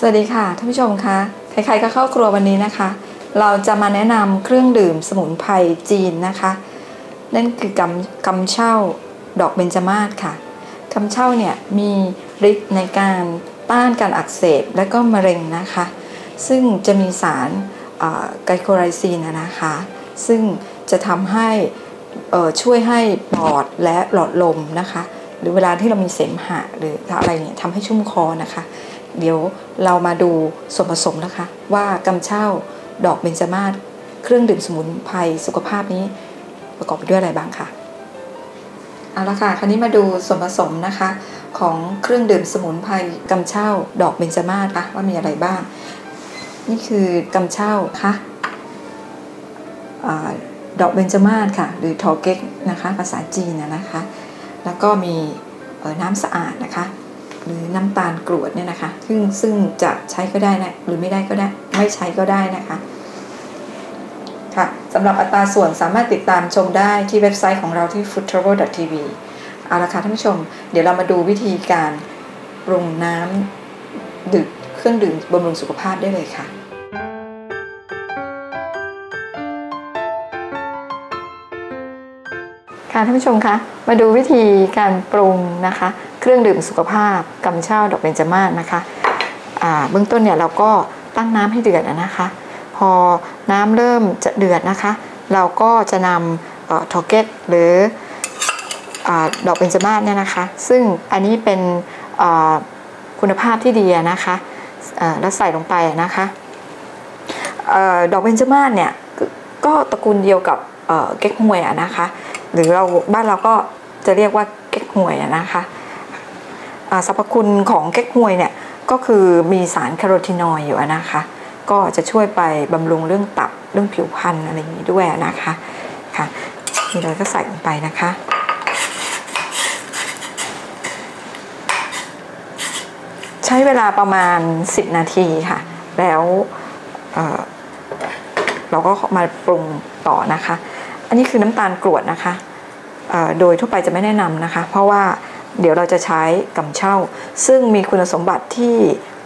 สวัสดีค่ะท่านผู้ชมคะใครๆก็เข้าครัววันนี้นะคะ เราจะมาแนะนำเครื่องดื่มสมุนไพรจีนนะคะ นั่นคือกำกำเช่าดอกเบญจมาศค่ะกำเช่าเนี่ยมีฤทธิ์ในการต้านการอักเสบและก็มะเร็งนะคะ ซึ่งจะมีสารไกลโคไรซีนนะคะ ซึ่งจะทำให้ช่วยให้ปอดและหลอดลมนะคะ หรือเวลาที่เรามีเสมหะหรืออะไรเนี่ยทำให้ชุ่มคอนะคะ เดี๋ยวเรามาดูส่วนผสมนะคะ ว่ากำเช่าดอกเบญจมาศเครื่องดื่มสมุนไพรสุขภาพนี้ประกอบไปด้วยอะไรบ้างค่ะเอาละค่ะ คราวนี้มาดูส่วนผสมนะคะ ของเครื่องดื่มสมุนไพรกำเช่าดอกเบญจมาศค่ะว่ามีอะไรบ้าง นี่คือกำเช่าค่ะดอกเบญจมาศค่ะ หรือทอเก๊กนะคะ ภาษาจีนนะคะ แล้วก็มีน้ำสะอาดนะคะ หรือน้ำตาลกรวดเนี่ยนะคะ ซึ่งซึ่งจะใช้ก็ได้นะหรือไม่ได้ก็ได้ ไม่ใช้ก็ได้นะคะค่ะสำหรับอัตราส่วนสามารถติดตามชมได้ที่เว็บไซต์ของเราที่ foodtravel.tv เอาละค่ะท่านผู้ชม เดี๋ยวเรามาดูวิธีการปรุงน้ำดื่มเครื่องดื่มบำรุงสุขภาพได้เลยค่ะ ค่ะท่านผู้ชมคะมาดูวิธีการปรุงนะคะ รื่องดื่มสุขภาพกำเช่าดอกเบญจมาศนะคะเบื้องต้นเนี่ยเราก็ตั้งน้ำให้เดือดนะคะ พอน้ำเริ่มจะเดือดนะคะ เราก็จะนำทอเก็ตหรืออดอกเบญจมาศเนี่ยนะคะ ซึ่งอันนี้เป็นคุณภาพที่ดีนะคะแล้วใส่ลงไปนะคะดอกเบญจมาศเนี่ยก็ตระกูลเดียวกับเก๊กฮวยนะคะ หรือเราบ้านเราก็จะเรียกว่าเก๊กฮวยนะคะ สรรพคุณของเก๊กฮวยเนี่ยก็คือมีสารแคโรทีนอยด์อยู่นะคะ ก็จะช่วยไปบำรุงเรื่องตับเรื่องผิวพรรณอะไรอย่างนี้ด้วยนะคะค่ะนี่เราก็ใส่ลงไปนะคะใช้เวลาประมาณ 10 นาทีค่ะ แล้วเเราก็มาปรุงต่อนะคะ อันนี้คือน้ำตาลกรวดนะคะโดยทั่วไปจะไม่แนะนำนะคะ เพราะว่า เดี๋ยวเราจะใช้กำเช่า ซึ่งมีคุณสมบัติที่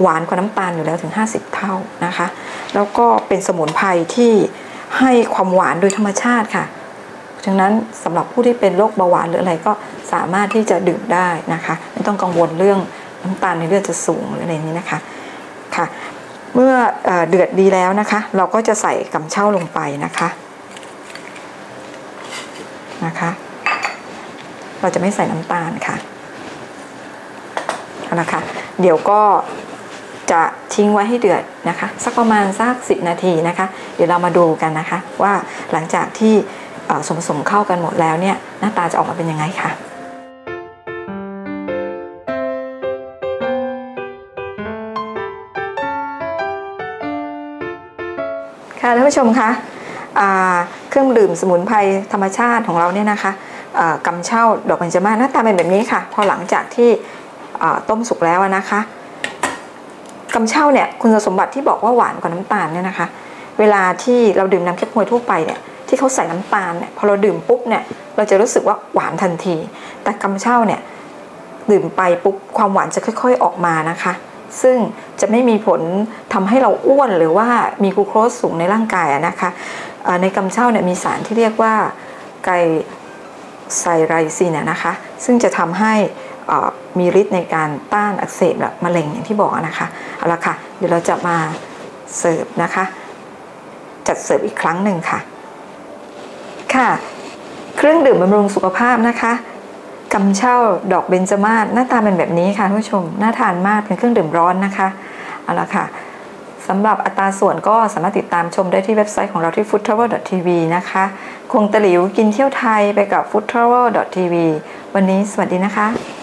หวานกว่าน้ำตาลอยู่แล้วถึง 50 เท่านะคะ แล้วก็เป็นสมุนไพรที่ให้ความหวานโดยธรรมชาติค่ะดังนั้นสำหรับผู้ที่เป็นโรคเบาหวานหรืออะไรก็สามารถที่จะดื่มได้นะคะ ไม่ต้องกังวลเรื่องน้ำตาลในเลือดจะสูงหรืออะไรนี้นะคะค่ะ เมื่อเดือดดีแล้วนะคะ เราก็จะใส่กำเช่าลงไปนะคะนะคะ เราจะไม่ใส่น้ำตาลค่ะ เอาละคะ เดี๋ยวก็จะทิ้งไว้ให้เดือดนะคะ สักประมาณสักสินาทีนะคะ เดี๋ยวเรามาดูกันนะคะ ว่าหลังจากที่สมผสมเข้ากันหมดแล้วเนี่ยหน้าตาจะออกมาเป็นยังไงคะค่ะท่านผู้ชมคะเครื่องดื่มสมุนไพรธรรมชาติของเราเนี่ยนะคะกำเช่าดอกเบญจมาศหน้าตาเป็นแบบนี้ค่ะ พอหลังจากที่ ต้มสุกแล้วนะคะกำเช่าเนี่ยคุณสมบัติที่บอกว่าหวานกว่าน้ำตาลเนี่ยนะคะ เวลาที่เราดื่มน้ำแคปฮวยทั่วไปเนี่ยที่เขาใส่น้ำตาลเนี่ยพอเราดื่มปุ๊บเนี่ยเราจะรู้สึกว่าหวานทันที แต่กำเช่าเนี่ยดื่มไปปุ๊บความหวานจะค่อย ๆออกมานะคะ ซึ่งจะไม่มีผลทำให้เราอ้วนหรือว่ามีกลูโคสสูงในร่างกายนะคะในกำเช่าเนี่ยมีสารที่เรียกว่าไกไซไรซีนนะคะ ซึ่งจะทำให้ มีฤทธิ์ในการต้านอักเสบและมะเร็งอย่างที่บอกนะคะเอาละค่ะ เดี๋ยวเราจะมาเสิร์ฟนะคะ จัดเสิร์ฟอีกครั้งหนึ่งค่ะ ค่ะ เครื่องดื่มบำรุงสุขภาพนะคะกำเช่าดอกเบญจมาศหน้าตาเป็นแบบนี้ค่ะท่านผู้ชมน่าทานมากเป็นเครื่องดื่มร้อนนะคะเอาละค่ะสำหรับอัตราส่วนก็สามารถติดตามชมได้ที่เว็บไซต์ของเราที่ foodtravel.tv นะคะคงตะหลิวกินเที่ยวไทยไปกับ foodtravel.tv วันนี้สวัสดีนะคะ